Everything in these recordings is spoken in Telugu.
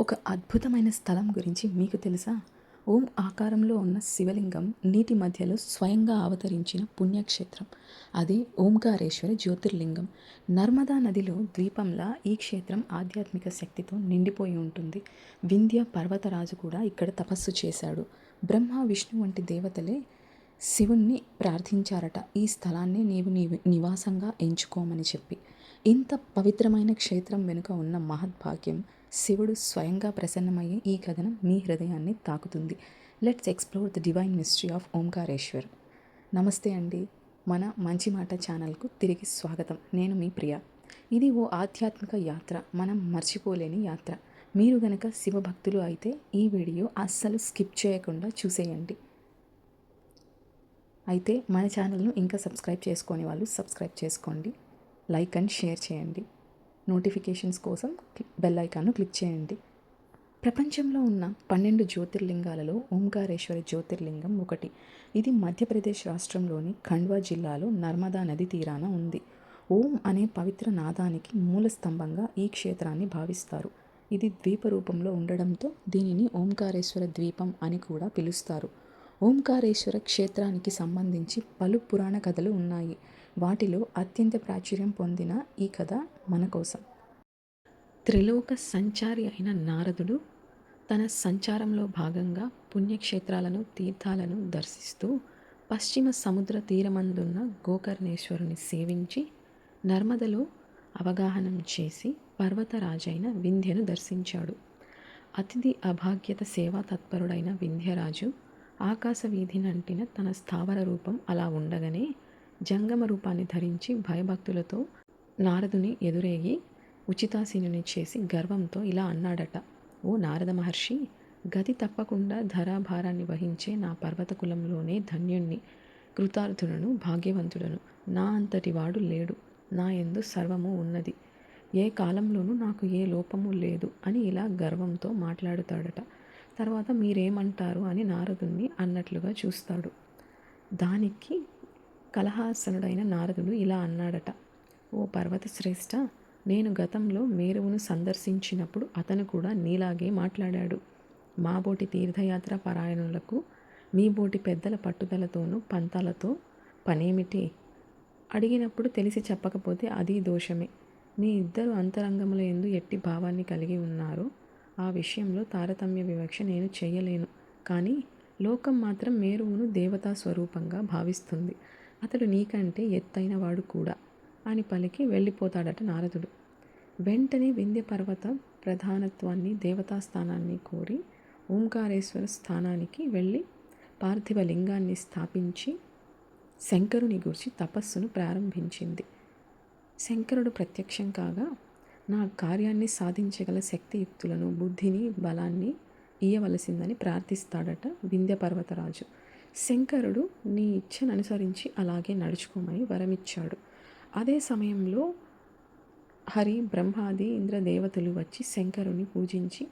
ఒక అద్భుతమైన స్థలం గురించి మీకు తెలుసా? ఓం ఆకారంలో ఉన్న శివలింగం నీటి మధ్యలో స్వయంగా అవతరించిన పుణ్యక్షేత్రం. అదే ఓంకారేశ్వర జ్యోతిర్లింగం. నర్మదా నదిలో ద్వీపంలా ఈ క్షేత్రం ఆధ్యాత్మిక శక్తితో నిండిపోయి ఉంటుంది. వింధ్య పర్వతరాజు కూడా ఇక్కడ తపస్సు చేశాడు. బ్రహ్మ విష్ణు వంటి దేవతలే శివుణ్ణి ప్రార్థించారట. ఈ స్థలాన్ని నీవు నీ నివాసంగా ఎంచుకోమని చెప్పి. ఇంత పవిత్రమైన క్షేత్రం వెనుక ఉన్న మహద్భాగ్యం శివుడు స్వయంగా ప్రసన్నమయ్యే ఈ కథనం మీ హృదయాన్ని తాకుతుంది. Let's explore the divine mystery of Omkareshwar. నమస్తే అండి. మన మంచి మాట ఛానల్కు తిరిగి స్వాగతం. నేను మీ ప్రియ. ఇది ఓ ఆధ్యాత్మిక యాత్ర. మనం మర్చిపోలేని యాత్ర. మీరు గనక శివభక్తులు అయితే ఈ వీడియో అస్సలు స్కిప్ చేయకుండా చూసేయండి. అయితే మన ఛానల్ను ఇంకా సబ్స్క్రైబ్ చేసుకోని వాళ్ళు సబ్స్క్రైబ్ చేసుకోండి. లైక్ అండ్ షేర్ చేయండి. నోటిఫికేషన్స్ కోసం బెల్ ఐకాన్ను క్లిక్ చేయండి. ప్రపంచంలో ఉన్న పన్నెండు జ్యోతిర్లింగాలలో ఓంకారేశ్వర జ్యోతిర్లింగం ఒకటి. ఇది మధ్యప్రదేశ్ రాష్ట్రంలోని ఖండ్వా జిల్లాలో నర్మదా నది తీరాన ఉంది. ఓం అనే పవిత్ర నాదానికి మూల స్తంభంగా ఈ క్షేత్రాన్ని భావిస్తారు. ఇది ద్వీప రూపంలో ఉండడంతో దీనిని ఓంకారేశ్వర ద్వీపం అని కూడా పిలుస్తారు. ఓంకారేశ్వర క్షేత్రానికి సంబంధించి పలు పురాణ కథలు ఉన్నాయి. వాటిలో అత్యంత ప్రాచుర్యం పొందిన ఈ కథ మన కోసం. త్రిలోక సంచారి అయిన నారదుడు తన సంచారంలో భాగంగా పుణ్యక్షేత్రాలను తీర్థాలను దర్శిస్తూ పశ్చిమ సముద్ర తీరమందున్న గోకర్ణేశ్వరుని సేవించి నర్మదలో అవగాహనం చేసి పర్వతరాజైన వింధ్యను దర్శించాడు. అతిథి అభాగ్యత సేవా తత్పరుడైన వింధ్యరాజు ఆకాశ వీధినంటిన తన స్థావర రూపం అలా ఉండగానే జంగమ రూపాన్ని ధరించి భయభక్తులతో నారదుని ఎదురేగి ఉచితాసీనుని చేసి గర్వంతో ఇలా అన్నాడట ఓ నారద మహర్షి గతి తప్పకుండా ధరాభారాన్ని వహించే నా పర్వత కులంలోనే ధన్యుణ్ణి కృతార్థులను భాగ్యవంతుడను. నా అంతటి వాడు లేడు. నా ఎందు సర్వము ఉన్నది. ఏ కాలంలోనూ నాకు ఏ లోపము లేదు అని ఇలా గర్వంతో మాట్లాడుతాడట. తర్వాత మీరేమంటారు? అని నారదుణ్ణి అన్నట్లుగా చూస్తాడు. దానికి కలహాసనుడైన నారదుడు ఇలా అన్నాడట ఓ పర్వతశ్రేష్ఠ నేను గతంలో మేరువును సందర్శించినప్పుడు అతను కూడా నీలాగే మాట్లాడాడు. మా బోటి తీర్థయాత్ర పరాయణులకు మీ బోటి పెద్దల పట్టుదలతోనూ పంతాలతో పనేమిటి? అడిగినప్పుడు తెలిసి చెప్పకపోతే అది దోషమే. మీ ఇద్దరు అంతరంగముల ఎందు ఎట్టి భావాన్ని కలిగి ఉన్నారో ఆ విషయంలో తారతమ్య వివక్ష నేను చేయలేను. కానీ లోకం మాత్రం మేరువును దేవతా స్వరూపంగా భావిస్తుంది. అతడు నీకంటే ఎత్తైన వాడు కూడా అని పలికి వెళ్ళిపోతాడట నారదుడు. వెంటనే వింధ్య పర్వత ప్రధానత్వాన్ని దేవతా స్థానాన్ని కోరి ఓంకారేశ్వర స్థానానికి వెళ్ళి పార్థివ లింగాన్ని స్థాపించి శంకరుని గురించి తపస్సును ప్రారంభించింది. శంకరుడు ప్రత్యక్షం కాగా నా కార్యాన్ని సాధించగల శక్తియుక్తులను బుద్ధిని బలాన్ని ఇయ్యవలసిందని ప్రార్థిస్తాడట వింధ్య పర్వతరాజు. శంకరుడు నీ ఇచ్చను అనుసరించి అలాగే నడుచుకోమని వరమిచ్చాడు. అదే సమయంలో హరి బ్రహ్మాది ఇంద్రదేవతలు వచ్చి శంకరుని పూజించి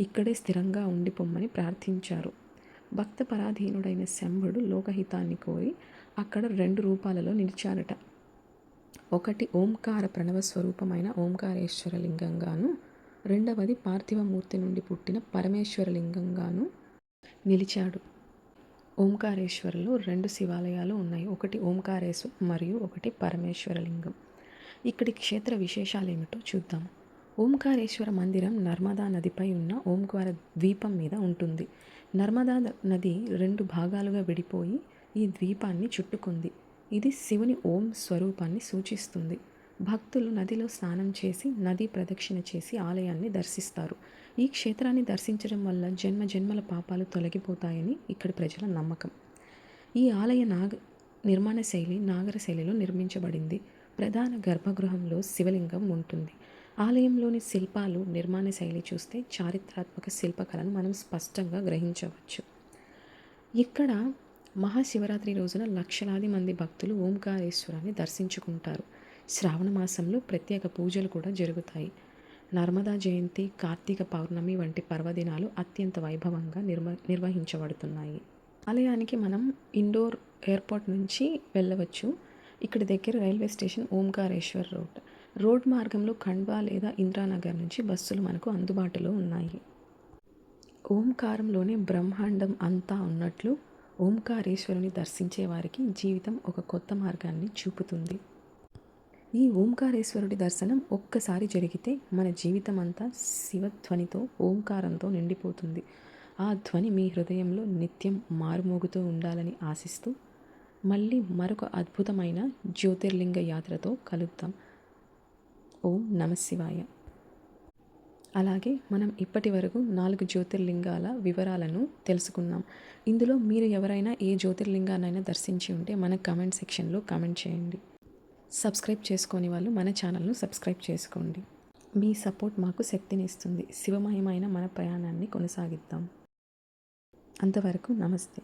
ఇక్కడే స్థిరంగా ఉండిపోమ్మని ప్రార్థించారు. భక్త పరాధీనుడైన శంభుడు లోకహితాన్ని కోరి అక్కడ రెండు రూపాలలో నిలిచారట. ఒకటి ఓంకార ప్రణవ స్వరూపమైన ఓంకారేశ్వర లింగంగాను రెండవది పార్థివమూర్తి నుండి పుట్టిన పరమేశ్వర లింగంగాను నిలిచాడు. ఓంకారేశ్వరలో రెండు శివాలయాలు ఉన్నాయి. ఒకటి ఓంకారేశ్వర్ మరియు ఒకటి పరమేశ్వరలింగం. ఇక్కడి క్షేత్ర విశేషాలు ఏమిటో చూద్దాం. ఓంకారేశ్వర మందిరం నర్మదా నదిపై ఉన్న ఓంకార ద్వీపం మీద ఉంటుంది. నర్మదా నది రెండు భాగాలుగా విడిపోయి ఈ ద్వీపాన్ని చుట్టుకుంది. ఇది శివుని ఓం స్వరూపాన్ని సూచిస్తుంది. భక్తులు నదిలో స్నానం చేసి నది ప్రదక్షిణ చేసి ఆలయాన్ని దర్శిస్తారు. ఈ క్షేత్రాన్ని దర్శించడం వల్ల జన్మ జన్మల పాపాలు తొలగిపోతాయని ఇక్కడి ప్రజల నమ్మకం. ఈ ఆలయ నాగ నిర్మాణ శైలి నాగర శైలిలో నిర్మించబడింది. ప్రధాన గర్భగృహంలో శివలింగం ఉంటుంది. ఆలయంలోని శిల్పాలు నిర్మాణ శైలి చూస్తే చారిత్రాత్మక శిల్పకళను మనం స్పష్టంగా గ్రహించవచ్చు. ఇక్కడ మహాశివరాత్రి రోజున లక్షలాది మంది భక్తులు ఓంకారేశ్వరాన్ని దర్శించుకుంటారు. శ్రావణ మాసంలో ప్రత్యేక పూజలు కూడా జరుగుతాయి. నర్మదా జయంతి కార్తీక పౌర్ణమి వంటి పర్వదినాలు అత్యంత వైభవంగా నిర్మ నిర్వహించబడుతున్నాయి. ఆలయానికి మనం ఇండోర్ ఎయిర్పోర్ట్ నుంచి వెళ్ళవచ్చు. ఇక్కడ దగ్గర railway station Omkareshwar road. Road మార్గంలో ఖండ్వా లేదా ఇంద్రానగర్ నుంచి బస్సులు మనకు అందుబాటులో ఉన్నాయి. ఓంకారంలోనే బ్రహ్మాండం అంతా ఉన్నట్లు ఓంకారేశ్వరుని దర్శించే వారికి జీవితం ఒక కొత్త మార్గాన్ని చూపుతుంది. ఈ ఓంకారేశ్వరుడి దర్శనం ఒక్కసారి జరిగితే మన జీవితం అంతా శివధ్వనితో ఓంకారంతో నిండిపోతుంది. ఆ ధ్వని మీ హృదయంలో నిత్యం మారుమోగుతూ ఉండాలని ఆశిస్తూ మళ్ళీ మరొక అద్భుతమైన జ్యోతిర్లింగ యాత్రతో కలుద్దాం. ఓం నమశివాయ అలాగే మనం ఇప్పటి వరకు నాలుగు జ్యోతిర్లింగాల వివరాలను తెలుసుకున్నాం. ఇందులో మీరు ఎవరైనా ఏ జ్యోతిర్లింగానైనా దర్శించి ఉంటే మన కమెంట్ సెక్షన్లో కమెంట్ చేయండి. సబ్స్క్రైబ్ చేసుకోని వాళ్ళు మన ఛానల్ను సబ్స్క్రైబ్ చేసుకోండి. మీ సపోర్ట్ మాకు శక్తినిస్తుంది. శివమయమైన మన ప్రయాణాన్ని కొనసాగిద్దాం. అంతవరకు నమస్తే.